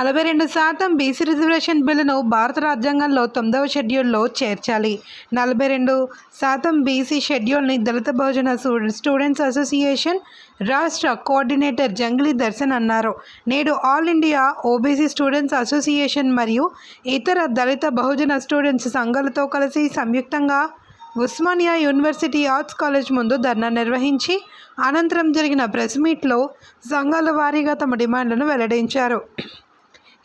నలభై రెండు శాతం బీసీ రిజర్వేషన్ బిల్లును భారత రాజ్యాంగంలో తొమ్మిదవ షెడ్యూల్లో చేర్చాలి. నలభై రెండు శాతం బీసీ షెడ్యూల్ని దళిత బహుజన స్టూడెంట్స్ అసోసియేషన్ రాష్ట్ర కోఆర్డినేటర్ జంగ్లీ దర్శన్ అన్నారు. నేడు all India OBC students association మరియు ఇతర దళిత బహుజన స్టూడెంట్స్ సంఘాలతో కలిసి సంయుక్తంగా ఉస్మానియా యూనివర్సిటీ ఆర్ట్స్ కాలేజ్ ముందు ధర్నా నిర్వహించి అనంతరం జరిగిన ప్రెస్ మీట్లో సంఘాల వారీగా తమ డిమాండ్లను వెల్లడించారు.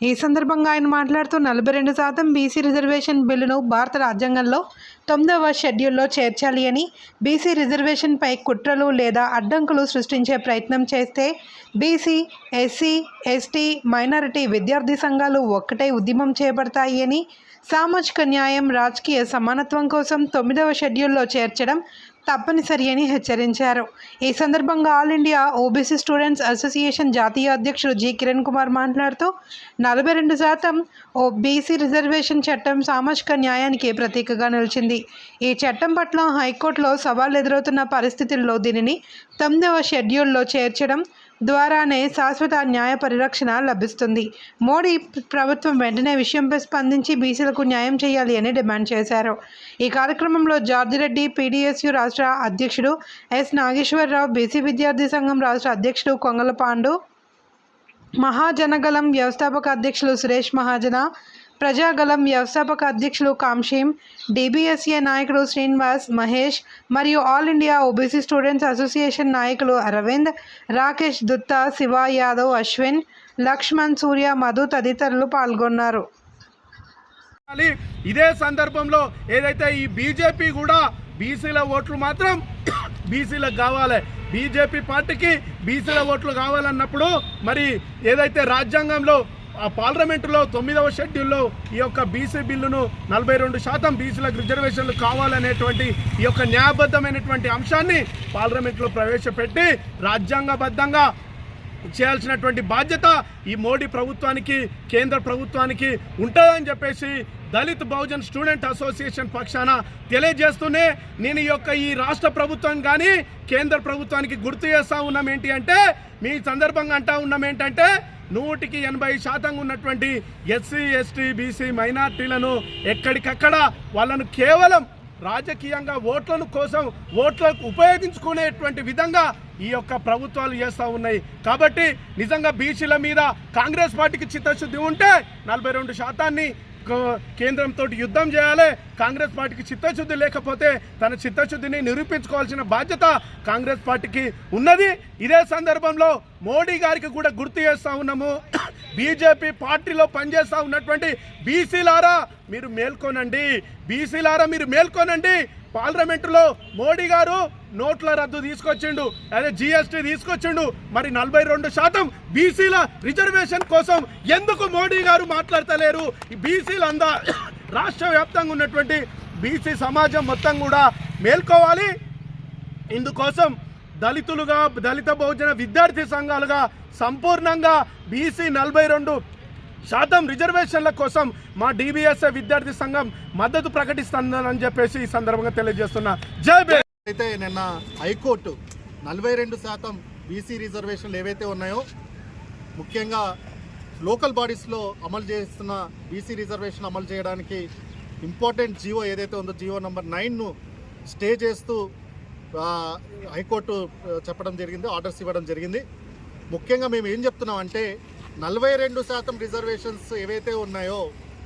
ఈ సందర్భంగా ఆయన మాట్లాడుతూ నలభై రెండు శాతం బీసీ రిజర్వేషన్ బిల్లును భారత రాజ్యాంగంలో తొమ్మిదవ షెడ్యూల్లో చేర్చాలి అని బీసీ రిజర్వేషన్పై కుట్రలు లేదా అడ్డంకులు సృష్టించే ప్రయత్నం చేస్తే బీసీ ఎస్సీ ఎస్టీ మైనారిటీ విద్యార్థి సంఘాలు ఒక్కటే ఉద్యమం చేపడతాయి అని సామాజిక న్యాయం రాజకీయ సమానత్వం కోసం తొమ్మిదవ షెడ్యూల్లో చేర్చడం తప్పనిసరి అని హెచ్చరించారు. ఈ సందర్భంగా all India OBC students association జాతీయ అధ్యక్షుడు జి. కిరణ్ కుమార్ మాట్లాడుతూ నలభై రెండు శాతం ఓ బీసీ రిజర్వేషన్ చట్టం సామాజిక న్యాయానికి ప్రతీకగా నిలిచింది. ఈ చట్టం పట్ల హైకోర్టులో సవాళ్ళు ఎదురవుతున్న పరిస్థితుల్లో దీనిని తొమ్మిదవ షెడ్యూల్లో చేర్చడం ద్వారానే శాశ్వత న్యాయ పరిరక్షణ లభిస్తుంది. మోడీ ప్రభుత్వం వెంటనే విషయంపై స్పందించి బీసీలకు న్యాయం చేయాలి అని డిమాండ్ చేశారు. ఈ కార్యక్రమంలో జార్జిరెడ్డి పీడీఎస్యు రాష్ట్ర అధ్యక్షుడు ఎస్. నాగేశ్వరరావు బీసీ విద్యార్థి సంఘం రాష్ట్ర అధ్యక్షుడు కొంగల పాండు మహాజనగలం వ్యవస్థాపక అధ్యక్షులు సురేష్ మహాజన ప్రజాగలం వ్యవస్థాపక అధ్యక్షులు కాంషీం డిబిఎస్ఏ నాయకుడు శ్రీనివాస్ మహేష్ మరియు all India OBC students association నాయకులు అరవింద్ రాకేష్ దుత్తా శివ యాదవ్ అశ్విన్ లక్ష్మణ్ సూర్య మధు తదితరులు పాల్గొన్నారు. ఇదే సందర్భంలో ఏదైతే ఈ బీజేపీ కూడా బీసీల ఓట్లు మాత్రం బీసీలకు కావాలి. బీజేపీ పార్టీకి బీసీల ఓట్లు కావాలన్నప్పుడు మరి ఏదైతే రాజ్యాంగంలో పార్లమెంటులో తొమ్మిదవ షెడ్యూల్లో ఈ యొక్క బీసీ బిల్లును నలభై రెండు శాతం బీసీలకు రిజర్వేషన్లు కావాలనేటువంటి ఈ యొక్క న్యాయబద్ధమైనటువంటి అంశాన్ని పార్లమెంట్లో ప్రవేశపెట్టి రాజ్యాంగబద్ధంగా చేయాల్సినటువంటి బాధ్యత ఈ మోడీ ప్రభుత్వానికి కేంద్ర ప్రభుత్వానికి ఉంటుందని చెప్పేసి దళిత్ బహుజన్ స్టూడెంట్ అసోసియేషన్ పక్షాన తెలియజేస్తూనే నేను ఈ యొక్క ఈ రాష్ట్ర ప్రభుత్వం కానీ కేంద్ర ప్రభుత్వానికి గుర్తు చేస్తా ఉన్నాం ఏంటి అంటే మీ సందర్భంగా అంటా ఉన్నాం ఏంటంటే నూటికి ఎనభై శాతం ఉన్నటువంటి ఎస్సీ ఎస్టీ బీసీ మైనార్టీలను ఎక్కడికక్కడ వాళ్ళను కేవలం రాజకీయంగా ఓట్లను కోసం ఓట్లకు ఉపయోగించుకునేటువంటి విధంగా ఈ యొక్క ప్రభుత్వాలు చేస్తూ ఉన్నాయి. కాబట్టి నిజంగా బీసీల మీద కాంగ్రెస్ పార్టీకి చిత్తశుద్ధి ఉంటే నలభై రెండు శాతాన్ని కేంద్రంతో యుద్ధం చేయాలి. కాంగ్రెస్ పార్టీకి చిత్తశుద్ధి లేకపోతే తన చిత్తశుద్ధిని నిరూపించుకోవాల్సిన బాధ్యత కాంగ్రెస్ పార్టీకి ఉన్నది. ఇదే సందర్భంలో మోడీ గారికి కూడా గుర్తు చేస్తా ఉన్నాము. బీజేపీ పార్టీలో పనిచేస్తూ ఉన్నటువంటి బీసీలారా మీరు మేల్కొనండి. బీసీలారా మీరు మేల్కొనండి. పార్లమెంటులో మోడీ గారు నోట్ల రద్దు తీసుకొచ్చిండు అదే జిఎస్టీ తీసుకొచ్చిండు. మరి నలభై రెండు శాతం బీసీల రిజర్వేషన్ కోసం ఎందుకు మోడీ గారు మాట్లాడతలేరు? బీసీలందా బీసీలు అందా రాష్ట్ర వ్యాప్తంగా ఉన్నటువంటి బీసీ సమాజం మొత్తం కూడా మేల్కోవాలి. ఇందుకోసం దళితులుగా దళిత బహుజన విద్యార్థి సంఘాలుగా సంపూర్ణంగా బీసీ నలభై రెండు శాతం రిజర్వేషన్ల కోసం మా డిబిఎస్ఏ విద్యార్థి సంఘం మద్దతు ప్రకటిస్తుందని చెప్పేసి ఈ సందర్భంగా తెలియజేస్తున్నా. జై అయితే నిన్న హైకోర్టు నలభై రెండు శాతం బీసీ రిజర్వేషన్లు ఏవైతే ఉన్నాయో ముఖ్యంగా లోకల్ బాడీస్లో అమలు చేస్తున్న బీసీ రిజర్వేషన్ అమలు చేయడానికి ఇంపార్టెంట్ జీవో ఏదైతే ఉందో జీవో నెంబర్ నైన్ను స్టే చేస్తూ హైకోర్టు చెప్పడం జరిగింది ఆర్డర్స్ ఇవ్వడం జరిగింది. ముఖ్యంగా మేము ఏం చెప్తున్నాం అంటే నలభై రెండు శాతం రిజర్వేషన్స్ ఏవైతే ఉన్నాయో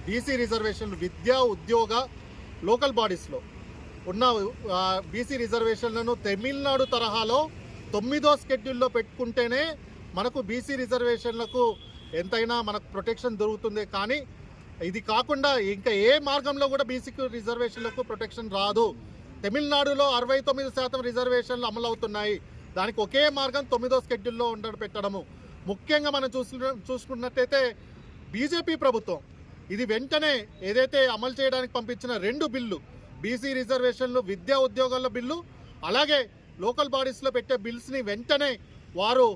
బీసీ రిజర్వేషన్లు విద్యా ఉద్యోగ లోకల్ బాడీస్లో ఉన్న బీసీ రిజర్వేషన్లను తమిళనాడు తరహాలో తొమ్మిదో స్కెడ్యూల్లో పెట్టుకుంటేనే మనకు బీసీ రిజర్వేషన్లకు ఎంతైనా మనకు ప్రొటెక్షన్ దొరుకుతుంది. కానీ ఇది కాకుండా ఇంకా ఏ మార్గంలో కూడా బీసీ రిజర్వేషన్లకు ప్రొటెక్షన్ రాదు. తమిళనాడులో అరవై తొమ్మిది శాతం రిజర్వేషన్లు అమలవుతున్నాయి. దానికి ఒకే మార్గం తొమ్మిదో స్కెడ్యూల్లో ఉండడం పెట్టడము. ముఖ్యంగా మనం చూసు చూసుకున్నట్టయితే బీజేపీ ప్రభుత్వం ఇది వెంటనే ఏదైతే అమలు చేయడానికి పంపించిన రెండు బిల్లు బీసీ రిజర్వేషన్లు విద్యా ఉద్యోగాల బిల్లు అలాగే లోకల్ బాడీస్లో పెట్టే బిల్స్ని వెంటనే వారు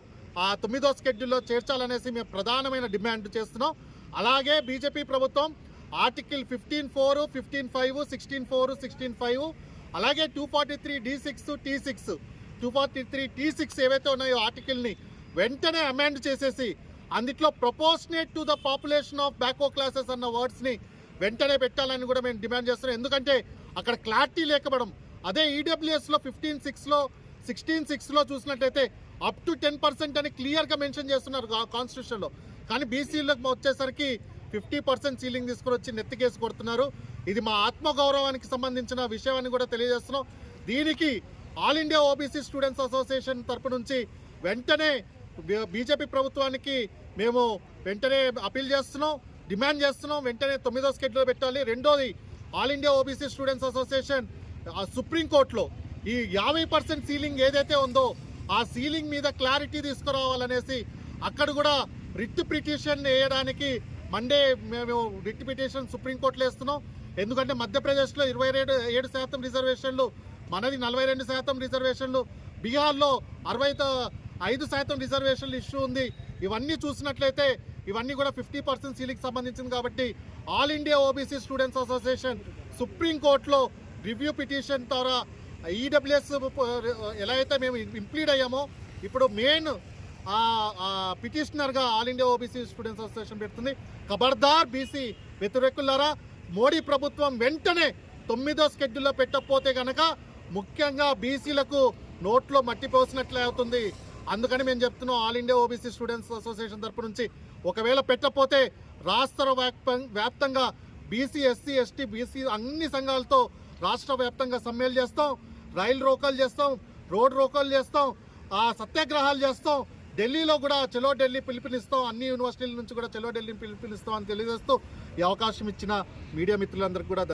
ఆ తొమ్మిదో స్కెడ్యూల్లో చేర్చాలనేసి మేము ప్రధానమైన డిమాండ్ చేస్తున్నాం. అలాగే బీజేపీ ప్రభుత్వం article fifteen four fifteen five sixteen four sixteen five అలాగే two forty three D six T six two forty three T six ఏవైతే ఉన్నాయో ఆర్టికల్ని వెంటనే అమెండ్ చేసేసి అందుట్లో proportionate to the population of backward classes అన్న వర్డ్స్ని వెంటనే పెట్టాలని కూడా మేము డిమాండ్ చేస్తున్నాం. ఎందుకంటే అక్కడ క్లారిటీ లేకపోవడం అదే ఈడబ్ల్యూఎస్లో ఫిఫ్టీన్ సిక్స్లో సిక్స్టీన్ సిక్స్లో చూసినట్టయితే అప్ టు టెన్ పర్సెంట్ అని క్లియర్గా మెన్షన్ చేస్తున్నారు కాన్స్టిట్యూషన్లో కానీ బీసీలకు వచ్చేసరికి ఫిఫ్టీ పర్సెంట్ సీలింగ్ తీసుకొని వచ్చి నెత్తికేసి కొడుతున్నారు. ఇది మా ఆత్మగౌరవానికి సంబంధించిన విషయాన్ని కూడా తెలియజేస్తున్నాం. దీనికి all India OBC students association తరపు నుంచి వెంటనే బీజేపీ ప్రభుత్వానికి మేము వెంటనే అపీల్ చేస్తున్నాం డిమాండ్ చేస్తున్నాం వెంటనే తొమ్మిదో స్కెడ్యూల్ పెట్టాలి. రెండోది all India OBC students association ఆ సుప్రీంకోర్టులో ఈ యాభై పర్సెంట్ సీలింగ్ ఏదైతే ఉందో ఆ సీలింగ్ మీద క్లారిటీ తీసుకురావాలనేసి అక్కడ కూడా రిట్ పిటిషన్ వేయడానికి మండే మేము రిట్ పిటిషన్ సుప్రీంకోర్టులో వేస్తున్నాం. ఎందుకంటే మధ్యప్రదేశ్లో ఇరవై ఏడు ఏడు శాతం రిజర్వేషన్లు మనది నలభై రెండు శాతం రిజర్వేషన్లు బీహార్లో అరవై ఐదు శాతం రిజర్వేషన్లు ఇష్యూ ఉంది. ఇవన్నీ చూసినట్లయితే ఇవన్నీ కూడా ఫిఫ్టీ పర్సెంట్ సీలింగ్ సంబంధించింది కాబట్టి all India OBC students association సుప్రీంకోర్టులో రివ్యూ పిటిషన్ ద్వారా ఈడబ్ల్యూఎస్ ఎలా అయితే మేము ఇంప్లీడ్ అయ్యామో ఇప్పుడు main పిటిషనర్గా all India OBC students association పెడుతుంది. ఖబర్దార్ బీసీ వ్యతిరేకులారా మోడీ ప్రభుత్వం వెంటనే తొమ్మిదో స్కెడ్యూల్లో పెట్టకపోతే కనుక ముఖ్యంగా బీసీలకు నోట్లో మట్టి పోసినట్లే అవుతుంది. అందుకని మేము చెప్తున్నాం all India OBC students association తరపు నుంచి ఒకవేళ పెట్టకపోతే రాష్ట్ర వ్యాప్తం వ్యాప్తంగా బీసీ ఎస్సీ ఎస్టీ బీసీ అన్ని సంఘాలతో రాష్ట్ర వ్యాప్తంగా సమ్మెలు చేస్తాం. రైలు రోకలు చేస్తాం. రోడ్ రోకలు చేస్తాం. ఆ సత్యాగ్రహాలు చేస్తాం. ఢిల్లీలో కూడా చలో ఢిల్లీ పిలుపునిస్తాం. అన్ని యూనివర్సిటీల నుంచి కూడా చలో ఢిల్లీ పిలుపునిస్తాం అని తెలియజేస్తూ ఈ అవకాశం ఇచ్చిన మీడియా మిత్రులందరికీ కూడా